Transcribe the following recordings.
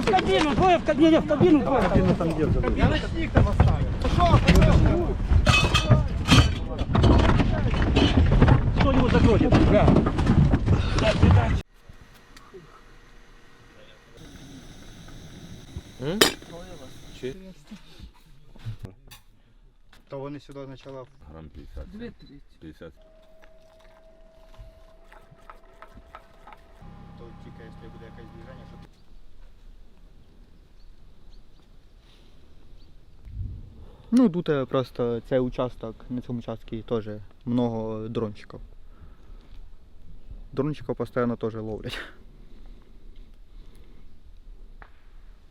двое в кабину, двое в кабину, не, в кабину, двое кабину там держат. Я ночник там оставил. Кто-нибудь закроет. Да. То вони сюди почали. Грам 50. 50. Ну, тут е, просто цей участок, на цьому участку теж много дрончиків. Дрончиків постійно теж ловлять.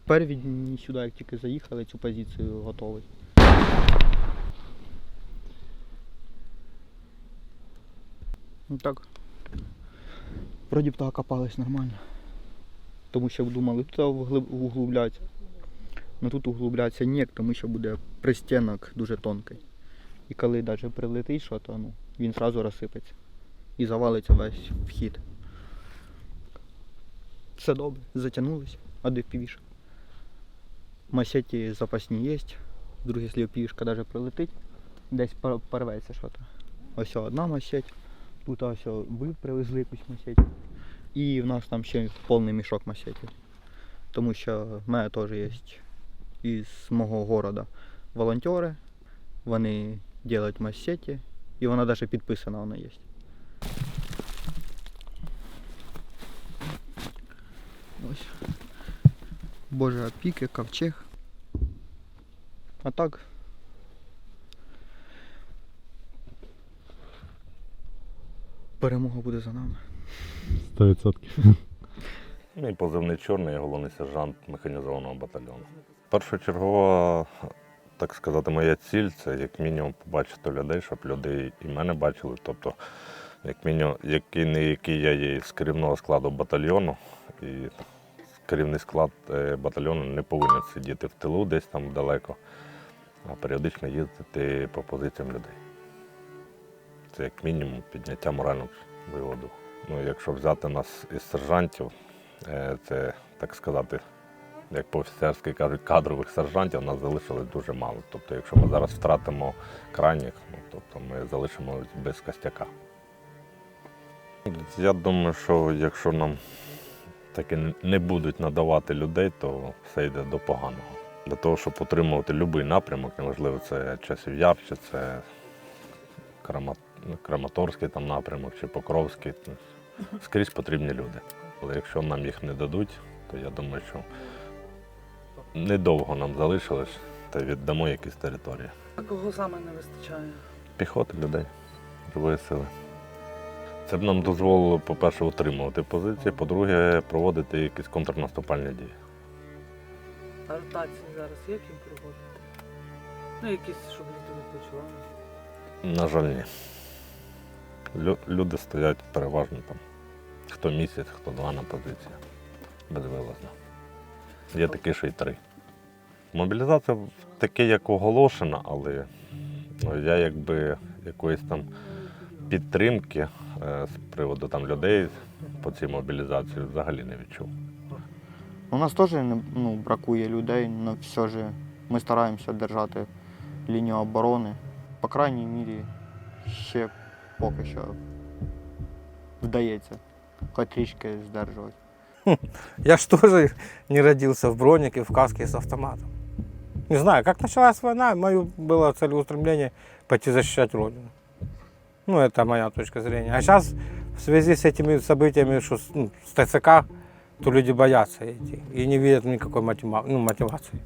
Перві сюди, як тільки заїхали, цю позицію готовий. Ну так. Вроді б так окопались нормально. Тому що думали, тут вглиб- углублять. Ну тут углублятися ніяк, тому що буде пристінок дуже тонкий. І коли навіть прилетить що, то ну, він одразу розсипеться. І завалиться весь вхід. Все добре, затягнулись, а де впівішка. Масеті запасні є. Вдруг, якщо впівішка навіть прилетить, десь порветься що то. Ось одна масеть, тут ось ви привезли якусь масеть. І в нас там ще повний мішок масетів. Тому що в мене теж є із мого города волонтери. Вони роблять масеті, і вона навіть підписана вона є. Ось. Боже опіки, ковчег. А так. Перемога буде за нами. 100%. Мій позивний чорний, я головний сержант механізованого батальйону. Першочергова, так сказати, моя ціль це як мінімум побачити людей, щоб люди і мене бачили. Тобто, як мінімум, який не який я є з керівного складу батальйону, і керівний склад е, батальйону не повинен сидіти в тилу десь там далеко, а періодично їздити по позиціям людей. Це як мінімум підняття морального духу. Ну, якщо взяти нас із сержантів, е, це так сказати, як по-офіцерськи кажуть, кадрових сержантів нас залишилось дуже мало. Тобто, якщо ми зараз втратимо крайніх, ну, тобто ми залишимося без костяка. Я думаю, що якщо нам таки не будуть надавати людей, то все йде до поганого. Для того, щоб отримувати будь-який напрямок, неважливо, це часів яр, чи це Краматорський там напрямок, чи Покровський, скрізь потрібні люди. Але якщо нам їх не дадуть, то я думаю, що недовго нам залишилось та віддамо якісь території. А кого саме не вистачає? Піхоти людей, живої сили. Це б нам дозволило, по-перше, утримувати позиції, по-друге, проводити якісь контрнаступальні дії. А ротації зараз є ким проводити? Ну, якісь, щоб люди відпочивали. На жаль, ні. Лю- люди стоять переважно там. Хто місяць, хто два на позиції. Безвилазно. Є такі, що й три. Мобілізація таке, як оголошена, але ну, я якби якоїсь там підтримки е, з приводу там людей по цій мобілізації взагалі не відчув. У нас теж ну, бракує людей, але все ж ми стараємося держати лінію оборони. По крайній мірі, ще поки що вдається хоч трішки здержувати. Я ж тоже не родился в бронике, в каске с автоматом. Не знаю, как началась война, мое было целеустремление пойти защищать Родину. Ну, это моя точка зрения. А сейчас в связи с этими событиями, что с, ну, с ТЦК, то люди боятся идти и не видят никакой мотива- ну, мотивации.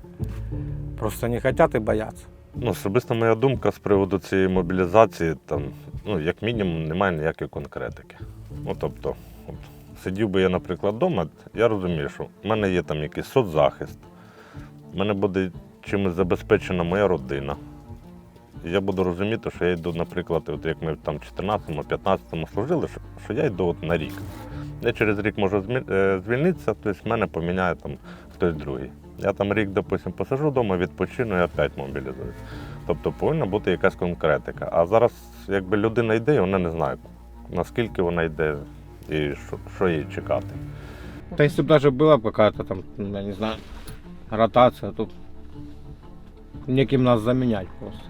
Просто не хотят и боятся. Ну, особисто моя думка з приводу цієї мобілізації, там, ну, як мінімум, немає ніякої конкретики. Ну, тобто, от, сидів би я, наприклад, вдома, я розумію, що в мене є там якийсь соцзахист, в мене буде чимось забезпечена моя родина. І я буду розуміти, що я йду, наприклад, от як ми там в 14-му, 15-му служили, що, я йду от на рік. Я через рік можу е, звільнитися, тобто мене поміняє там хтось другий. Я там рік, допустим, посижу вдома, відпочину і опять мобілізуюсь. Тобто повинна бути якась конкретика. А зараз, якби людина йде, вона не знає, наскільки вона йде і що, що їй чекати. Да если бы даже была бы какая-то там, ну, я не знаю, ротация, тут неким нас заменять просто.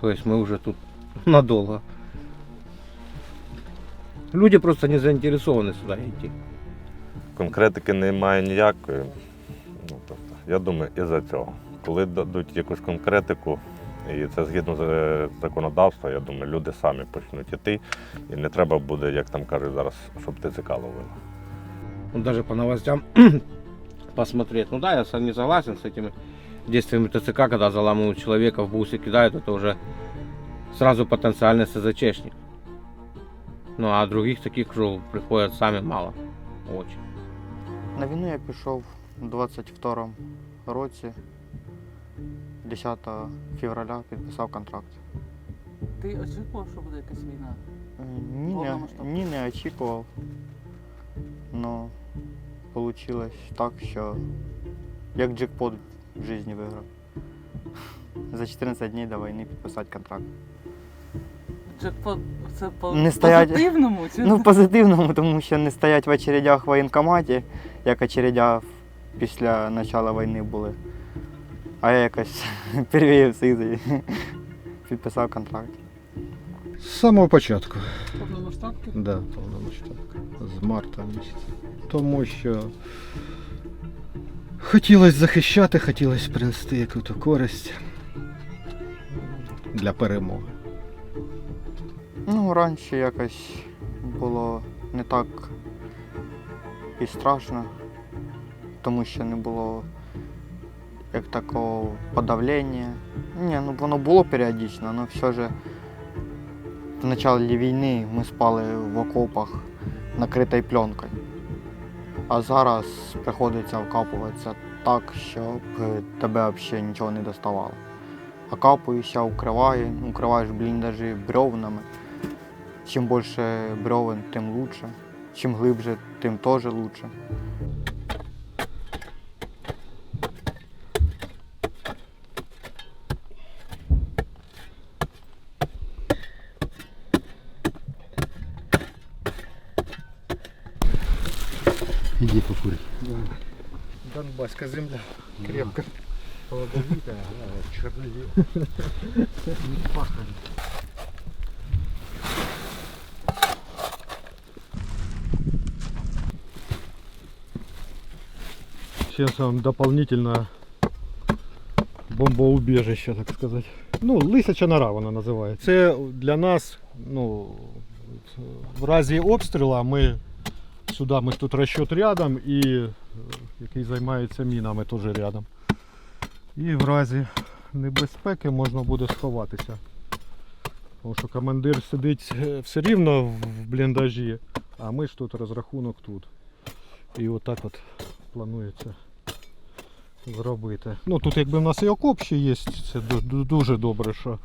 То есть мы уже тут надолго. Люди просто не заинтересованы сюда идти. Конкретики немає ніякої. Ну, тобто, я думаю, із-за цього. Коли дадуть якусь конкретику, і це згідно з е, законодавства, я думаю, люди самі почнуть іти. І не треба буде, як там кажуть зараз, щоб ТЦК ловило. Ну, даже по новостям посмотреть. Ну да, я со- не согласен с этими действиями ТЦК, когда заламывают человека в бусе кидают, это уже сразу потенциальный СЗЧшник. Ну а других таких, что приходят сами, мало. Очень. На війну я пішов у 22 році, 10 февраля підписав контракт. Ти очікував, що буде якась війна? Ні, не, ні, не очікував. Ну, вийшло так, що як джекпот в житті виграв. За 14 днів до війни підписати контракт. Джекпот це по Не стоять. позитивному чи Ну, в позитивному, тому що не стоять в очередях в воєнкоматі, як очередя після початку війни були. А я якось перевів сизий, підписав контракт. З самого початку. повномасштабки? Да, повномасштабка. З марта місяця. Тому що хотілося захищати, хотілося принести якусь користь для перемоги. Ну, раніше якось було не так і страшно, тому що не було як такого подавлення. Ні, ну воно було періодично, але все ж в початку війни ми спали в окопах накритою пленкою. А зараз приходиться окапуватися так, щоб тебе взагалі нічого не доставало. Окапуєшся, укриває, укриваєш бліндажі бревнами. Чим більше бревен, тим лучше. Чим глибше, тим теж лучше. Донбаська земля крепка. Сейчас вам дополнительно бомбоубежище, так сказати. Ну, лисяча нора вона називається. Це для нас, ну, в разі обстрілу ми Сюди, ми тут розчет рядом і е, який займається мінами теж рядом. І в разі небезпеки можна буде сховатися. Тому що командир сидить е, все рівно в бліндажі, а ми ж тут розрахунок тут. І отак от планується зробити. Ну тут якби в нас і окоп ще є, це ду- ду- дуже добре, що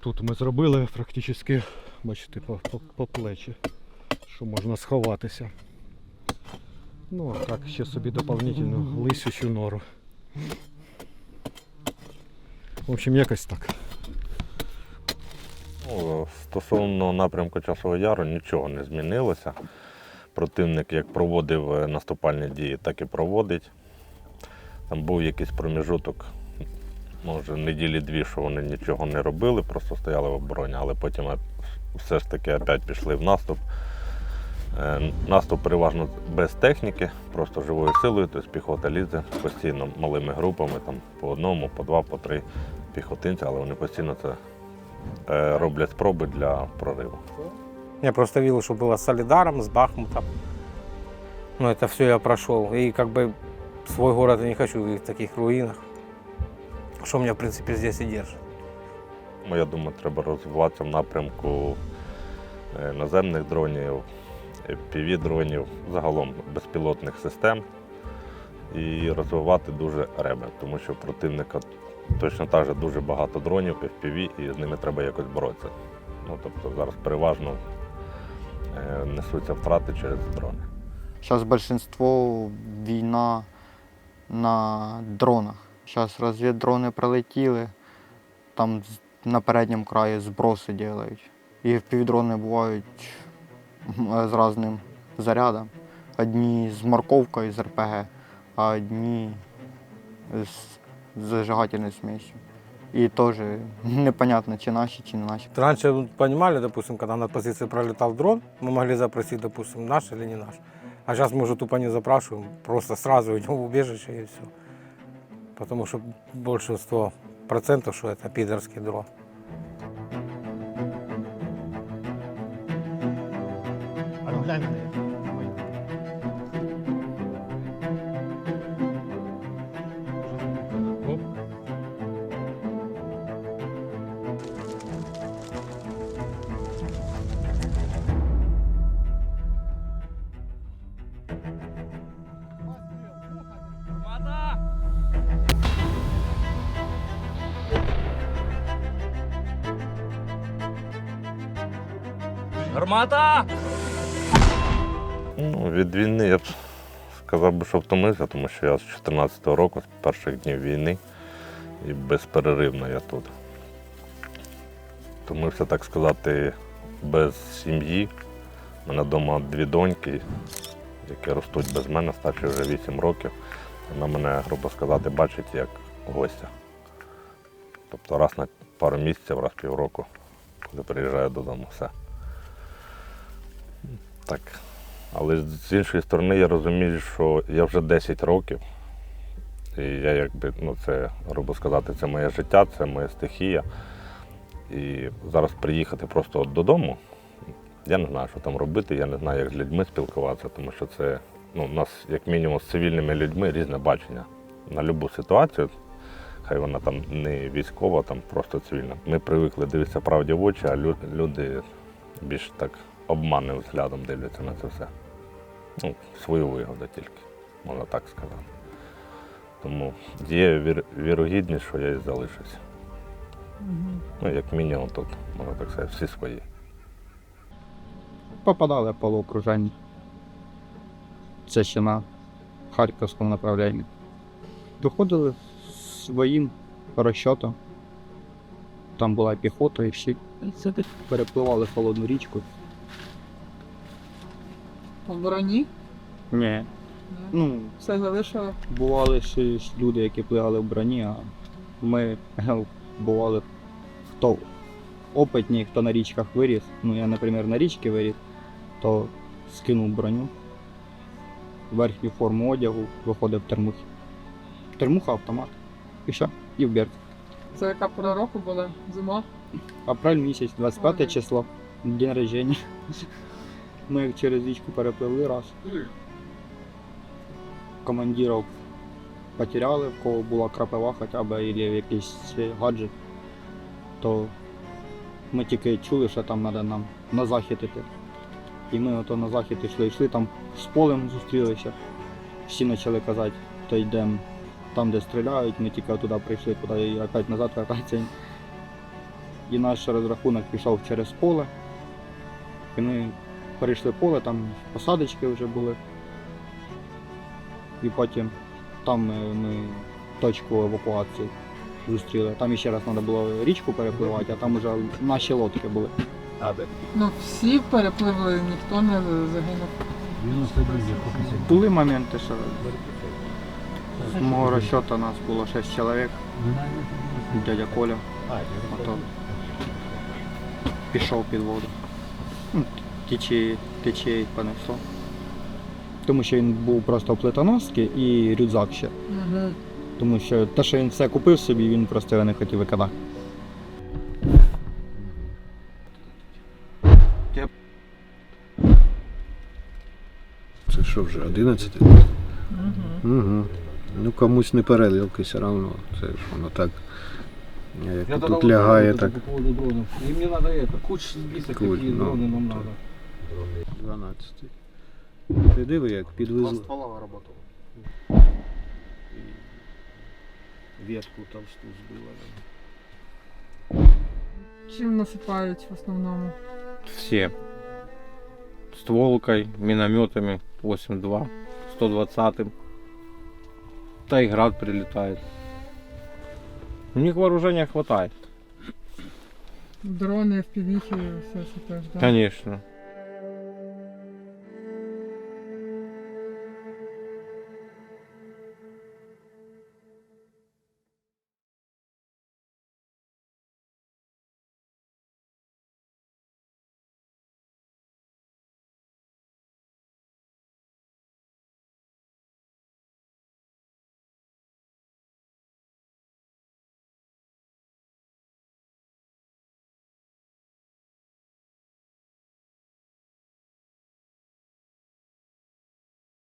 тут ми зробили практично, бачите, по, по, по плечі, що можна сховатися. Ну а так, ще собі доповнительну лисючу нору. В общем, якось так. Ну, стосовно напрямку Часового Яру нічого не змінилося. Противник як проводив е, наступальні дії, так і проводить. Там був якийсь проміжуток, може, неділі-дві, що вони нічого не робили, просто стояли в обороні, але потім е, все ж таки опять пішли в наступ. Е, Наступ переважно без техніки, просто живою силою, тобто піхота лізе постійно малими групами, там по одному, по два, по три піхотинця, але вони постійно це е, роблять спроби для прориву. Я просто видел, что было с Солидаром, с Бахмутом. Ну, это все я прошел. И как бы свой город я не хочу видеть в таких руинах. Что меня, в принципе, здесь и держит. Ну, Я думаю, треба розвиватися в напрямку е, наземних дронів, піві-дронів, загалом безпілотних систем і розвивати дуже реби, тому що противника точно так же дуже багато дронів, FPV, і з ними треба якось боротися. Ну, тобто зараз переважно е, несуться втрати через дрони. Зараз більшинство війна на дронах. Зараз розвіддрони прилетіли, там на передньому краї зброси роблять. І півдрони бувають з різним зарядом. Одні з морковкою з РПГ, а одні з зажигательною смесью. И тоже непонятно, чи наші, чи не наші. Раньше понимали, допустим, когда над позицией пролетал дрон, мы могли запросить, допустим, наш или не наш. А сейчас мы уже тупо не запрашиваем, просто сразу идем в убежище и все. Потому что большинство процентов, что это пидорский дрон. А ну глянь. Ну, від війни я б сказав би, що втомився, тому що я з 14-го року, з перших днів війни, і безперервно я тут. Втомився, так сказати, без сім'ї. У мене вдома дві доньки, які ростуть без мене, старші вже 8 років. Вона мене, грубо сказати, бачить як гостя. Тобто раз на пару місяців, раз півроку, коли приїжджаю додому, все. Так. Але з іншої сторони я розумію, що я вже 10 років. І я якби, ну це, грубо сказати, це моє життя, це моя стихія. І зараз приїхати просто от додому, я не знаю, що там робити, я не знаю, як з людьми спілкуватися, тому що це ну, у нас, як мінімум, з цивільними людьми різне бачення на будь-яку ситуацію. Хай вона там не військова, там просто цивільна. Ми привикли дивитися правді в очі, а люди більш так обманним взглядом дивляться на це все. Ну, свою вигоду тільки, можна так сказати. Тому є вір- вірогідність, що я і залишуся. Ну, як мінімум тут, можна так сказати, всі свої. Попадали по окруженні. Це ще на Харківському направлінні. Доходили своїм розчотом. Там була піхота і всі перепливали холодну річку. В броні? Ні. Ну, Все залишили. бували ще ж люди, які пливали в броні, а ми гел, бували хто опитні, хто на річках виріс. Ну, я, наприклад, на річці виріс, то скинув броню, верхню форму одягу, виходив в термухи. Термуха автомат. І що? І в берт. Це яка пора року була? Зима? Апрель місяць, 25 Ой. число, день рождения. Ми як через річку перепливли раз. Командирів потеряли, в кого була крапива хоча б, або якийсь гаджет, то ми тільки чули, що там треба нам на захід іти. І ми ото на захід йшли, йшли там з полем зустрілися. Всі почали казати, то йдемо там, де стріляють, ми тільки туди прийшли, куди і опять назад вертатися. І наш розрахунок пішов через поле. І ми перейшли поле, там посадочки вже були. І потім там ми, ми точку евакуації зустріли. Там ще раз треба було річку перепливати, а там вже наші лодки були. Ну всі перепливли, ніхто не загинув. Були моменти, що з мого розчету нас було 6 чоловік. Дядя Коля. Ото пішов під воду. Течії, течії понесло. Тому що він був просто плитоноски і рюкзак ще. Угу. Тому що те, що він все купив собі, він просто його не хотів викидати. Це що вже 11? Угу. Угу. Ну комусь не переливки все одно. Це ж воно так. Як тут лягає, так По поводу дронов. И мне надо это, куч список, Куч, какие ну, дроны нам надо. 12. Ти диви, як підвезли. ствола работало. Ветку толсту збила. Чим насипають в основному? Все. Стволкой, минометами 8-2, 120-м. Та и град прилетает. У них вооружения хватает, Дрони, впівіхи, все це теж, так? конечно.